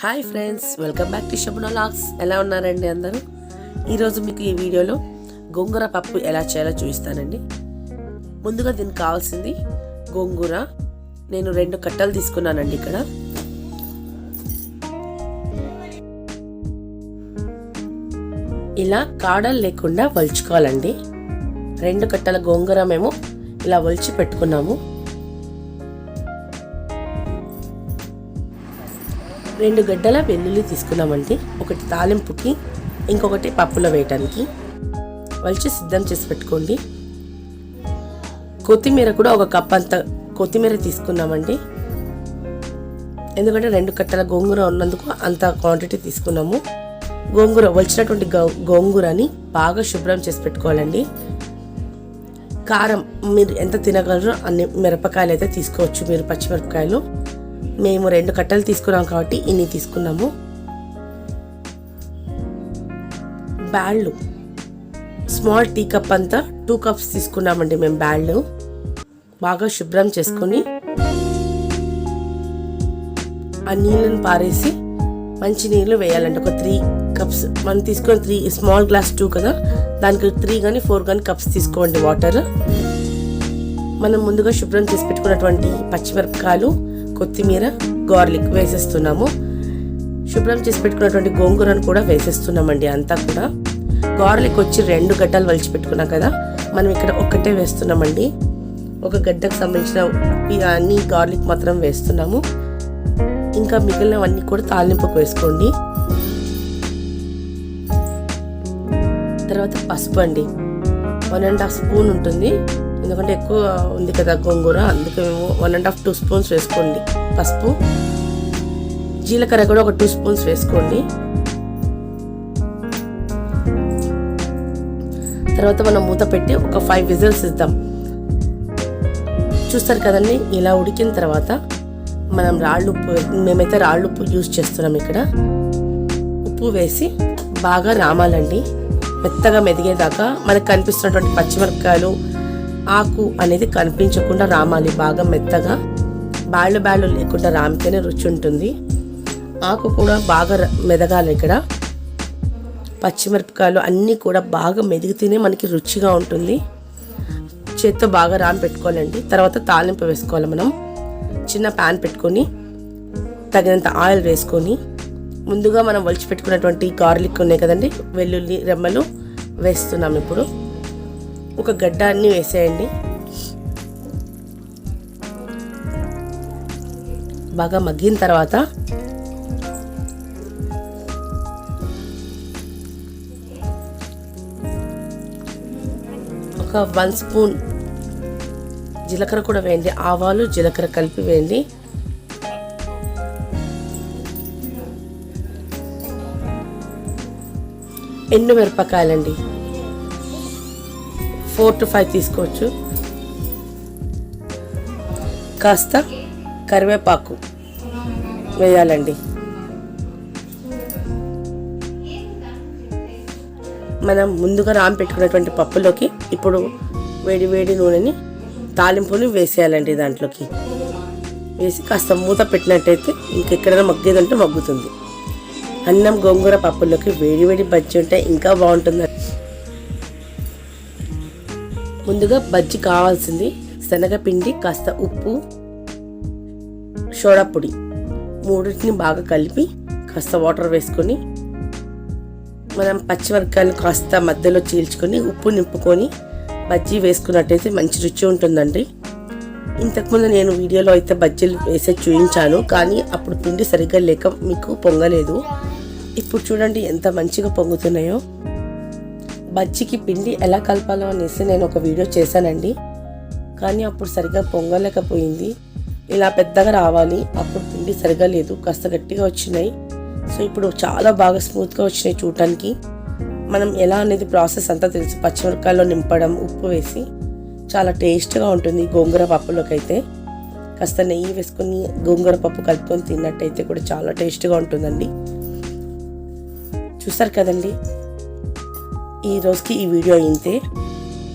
Hi friends welcome back to Shabuna logs ఎలా ఉన్నారండి అందరూ? ఈరోజు మీకు ఈ వీడియోలో గోంగూర పప్పు ఎలా చేయాలో చూపిస్తానండి. ముందుగా దీనికి కావాల్సింది గోంగూర. నేను రెండు కట్టలు తీసుకున్నానండి ఇక్కడ. ఇలా కాడలు లేకుండా వలుచుకోవాలండి. రెండు కట్టల గోంగూర మేము ఇలా వలిచి పెట్టుకున్నాము. రెండు గడ్డల వెల్లుల్లి తీసుకున్నామండి. ఒకటి తాలింపుకి ఇంకొకటి పప్పులో వేయటానికి. వలిచి సిద్ధం చేసి పెట్టుకోండి. కొత్తిమీర కూడా ఒక కప్ అంత కొత్తిమీర తీసుకున్నామండి. ఎందుకంటే రెండు కట్టల గోంగూర ఉన్నందుకు అంత క్వాంటిటీ తీసుకున్నాము. గోంగూర వలిచినటువంటి గోంగూరని బాగా శుభ్రం చేసి పెట్టుకోవాలండి. కారం మీరు ఎంత తినగలరో అన్ని మిరపకాయలు అయితే తీసుకోవచ్చు మీరు పచ్చిమిరపకాయలు. మేము రెండు కట్టలు తీసుకున్నాం కాబట్టి ఇన్ని తీసుకున్నాము. బ్యాళ్ళు. స్మాల్ టీ కప్ అంతా టూ కప్స్ తీసుకున్నామండి మేము బ్యాళ్ళు. బాగా శుభ్రం చేసుకొని ఆ నీళ్ళని పారేసి మంచి నీళ్ళు వేయాలండి. ఒక త్రీ కప్స్ మనం తీసుకున్న త్రీ స్మాల్ గ్లాస్ టూ కదా దానికి త్రీ కానీ ఫోర్ కానీ కప్స్ తీసుకోండి వాటర్. మనం ముందుగా శుభ్రం చేసి పెట్టుకున్నటువంటి పచ్చిమిరపకాయలు కొత్తిమీర గార్లిక్ వేసేస్తున్నాము. శుభ్రం చేసి పెట్టుకున్నటువంటి గోంగూరను కూడా వేసేస్తున్నామండి అంతా కూడా. గార్లిక్ వచ్చి రెండు గడ్డలు వలిచి పెట్టుకున్నాం కదా మనం ఇక్కడ ఒక్కటే వేస్తున్నామండి. ఒక గడ్డకు సంబంధించిన అన్ని గార్లిక్ మాత్రం వేస్తున్నాము. ఇంకా మిగిలినవన్నీ కూడా తాలింపుకు వేసుకోండి. తర్వాత పసుపు అండి. వన్ అండ్ హాఫ్ స్పూన్ ఉంటుంది. ఎందుకంటే ఎక్కువ ఉంది కదా గోంగూర అందుకే మేము one and half two spoons వేసుకోండి. పసుపు జీలకర్ర కూడా ఒక టూ స్పూన్స్ వేసుకోండి. తర్వాత మనం మూత పెట్టి ఒక ఫైవ్ విజిల్స్ ఇద్దాం. చూస్తారు కదండి ఇలా ఉడికిన తర్వాత మనం రాళ్ళు ఉప్పు మేమైతే రాళ్ళు ఉప్పు యూజ్ చేస్తున్నాం ఇక్కడ. ఉప్పు వేసి బాగా రామాలండి. మెత్తగా మెదిగేదాకా మనకు కనిపిస్తున్నటువంటి పచ్చిమిరపకాయలు ఆకు అనేది కనిపించకుండా రామాలి బాగా మెత్తగా బాళ్ళు బాళ్ళు లేకుండా రామితేనే రుచి ఉంటుంది ఆకు కూడా బాగా మెదగాలి ఇక్కడ. పచ్చిమిరపకాయలు అన్నీ కూడా బాగా మెదిగితేనే మనకి రుచిగా ఉంటుంది. చేత్తో బాగా రామి పెట్టుకోవాలండి. తర్వాత తాలింపు వేసుకోవాలి మనం. చిన్న ప్యాన్ పెట్టుకొని తగినంత ఆయిల్ వేసుకొని ముందుగా మనం వలిచి పెట్టుకున్నటువంటి గార్లిక్ ఉన్నాయి కదండి వెల్లుల్లి రెమ్మలు వేస్తున్నాం ఇప్పుడు. ఒక గడ్డాన్ని వేసేయండి. బాగా మగ్గిన తర్వాత ఒక వన్ స్పూన్ జీలకర్ర కూడా వేయండి. ఆవాలు జీలకర్ర కలిపి వేయండి. ఎండు మిరపకాయలండి. ఫోర్ టు ఫైవ్ తీసుకోవచ్చు. కాస్త కరివేపాకు వేయాలండి. మనం ముందుగా రామ్ పెట్టుకున్నటువంటి పప్పులోకి ఇప్పుడు వేడి వేడి నూనెని తాలింపుని వేసేయాలండి దాంట్లోకి. వేసి కాస్త మూత పెట్టినట్టయితే ఇంకెక్కడైనా మగ్గేదంటే మగ్గుతుంది. అన్నం గోంగూర పప్పులోకి వేడి వేడి బజ్జి ఉంటే ఇంకా బాగుంటుంది. ముందుగా బజ్జి కావాల్సింది శనగపిండి కాస్త ఉప్పు సోడా పొడి. మూడింటిని బాగా కలిపి కాస్త వాటర్ వేసుకొని మనం పచ్చిమిరపకాయలు కాస్త మధ్యలో చీల్చుకొని ఉప్పు నింపుకొని బజ్జీ వేసుకున్నట్టయితే మంచి రుచి ఉంటుందండి. ఇంతకుముందు నేను వీడియోలో అయితే బజ్జీలు వేసే చూపించాను కానీ అప్పుడు పిండి సరిగ్గా లేక మీకు పొంగలేదు. ఇప్పుడు చూడండి ఎంత మంచిగా పొంగుతున్నాయో. బజ్జికి పిండి ఎలా కలపాలో అనేసి నేను ఒక వీడియో చేశానండి. కానీ అప్పుడు సరిగ్గా పొంగలేకపోయింది. ఇలా పెద్దగా రావాలి. అప్పుడు పిండి సరిగా లేదు. కాస్త గట్టిగా వచ్చినాయి. సో ఇప్పుడు చాలా బాగా స్మూత్గా వచ్చినాయి చూడటానికి. మనం ఎలా అనేది ప్రాసెస్ అంతా తెలుసు. పచ్చిమిరపకాయలో నింపడం ఉప్పు వేసి చాలా టేస్ట్గా ఉంటుంది గోంగూర పప్పులోకి అయితే కాస్త నెయ్యి వేసుకొని గోంగూర పప్పు కలుపుకొని తిన్నట్టయితే కూడా చాలా టేస్ట్గా ఉంటుందండి. చూసారు కదండి? ఈ రోజుకి ఈ వీడియో ఇంతే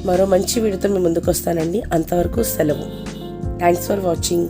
మరో మంచి వీడియోతో మీ ముందుకు వస్తానండి. అంతవరకు సెలవు. Thanks for watching